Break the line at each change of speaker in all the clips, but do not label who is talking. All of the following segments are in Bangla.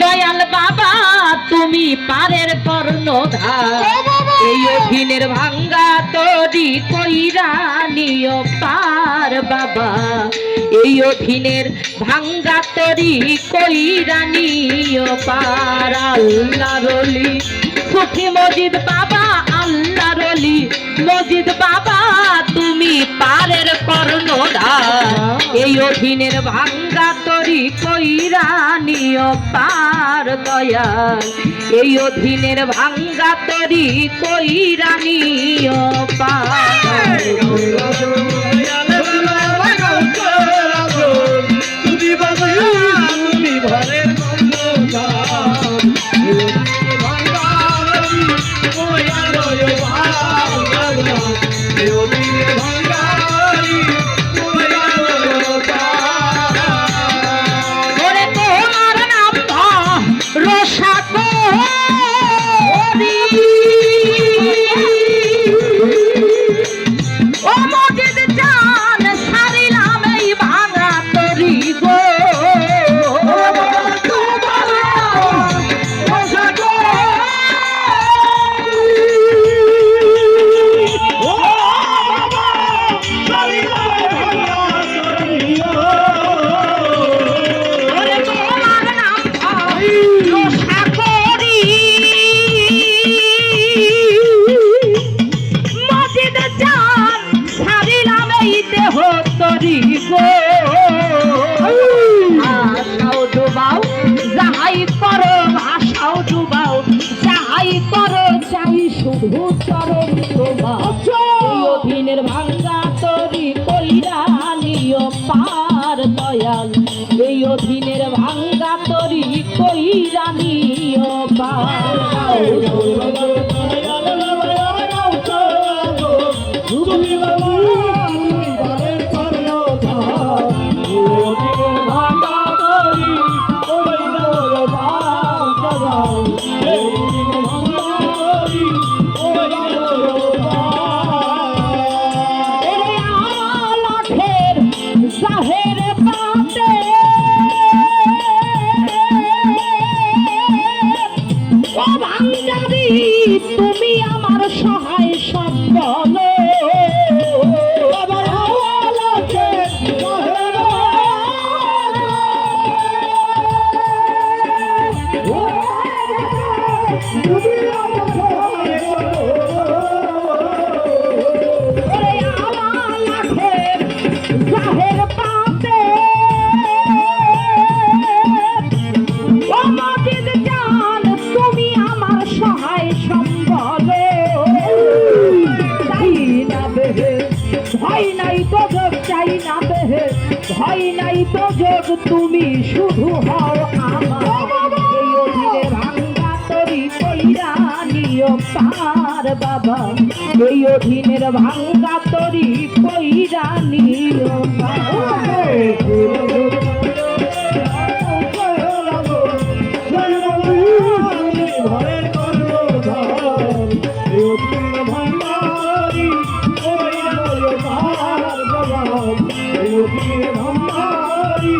দয়াল বাবা তুমি পারের কর্ণধার। এই অধীনের ভাঙ্গা তরি কইরা নিয় পার বাবা। এই অধীনের ভাঙ্গা তরি কইরা পার। আল্লাহ রলি সুখী মজিদ বাবা আল্লাহ রলি মজিদ বাবা তুমি পারের কর্ণধার। এই অধীনের ভাঙ্গা তরি কইরা নিয় পার দয়াল। এই অধীনের ভাঙ্গা তরি কইরা নিয় পার। দয়াল এই অধীনের ভাঙ্গা তরি কই রানী পার। ভয় নাই তো যোগ, তুমি শুধু হও আমার। ভাঙ্গা তরি কইরা পার বাবা। এই অধীনের ভাঙ্গা তরি কইরা নিয় পার हमारी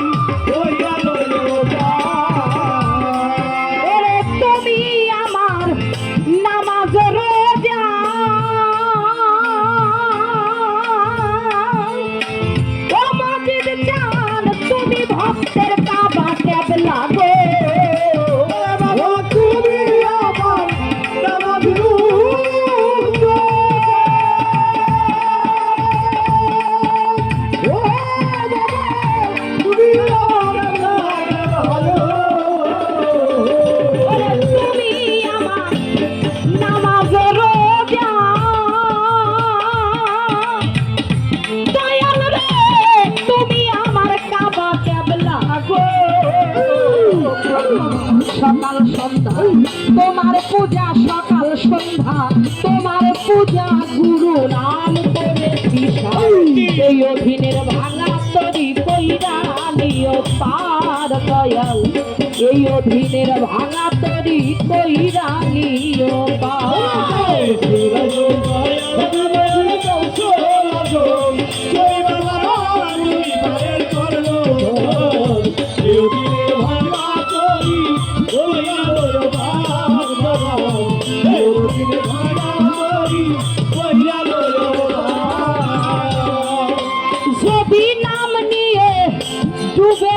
পার দয়াল এই অধীনের ভাঙা তরি কইরানি ও ডুবে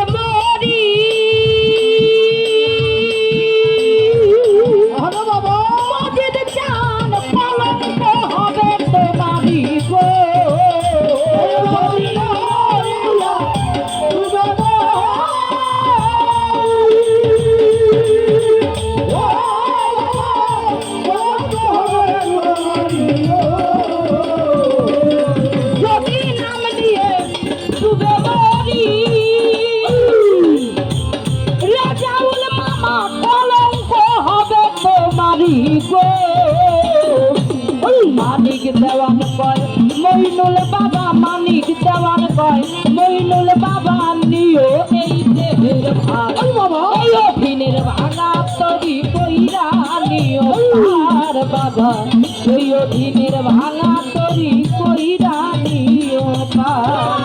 মইনুল বাবা নিও এই দেহের ভাগ। এই অভিনের ভাঙা তরি কইরা নিও আর বাবা। এই অভিনের ভাঙা তরি কইরা নিও পার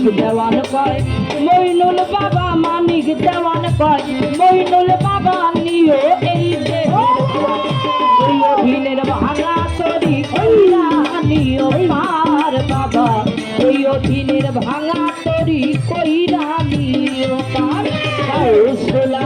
মানিক দেওয়ান কয় মানিক দেওয়ান কয়, মইনুল বাবা নিও এই অধীনের ভাঙা তরি নিও পার বাবা। ওই সোলা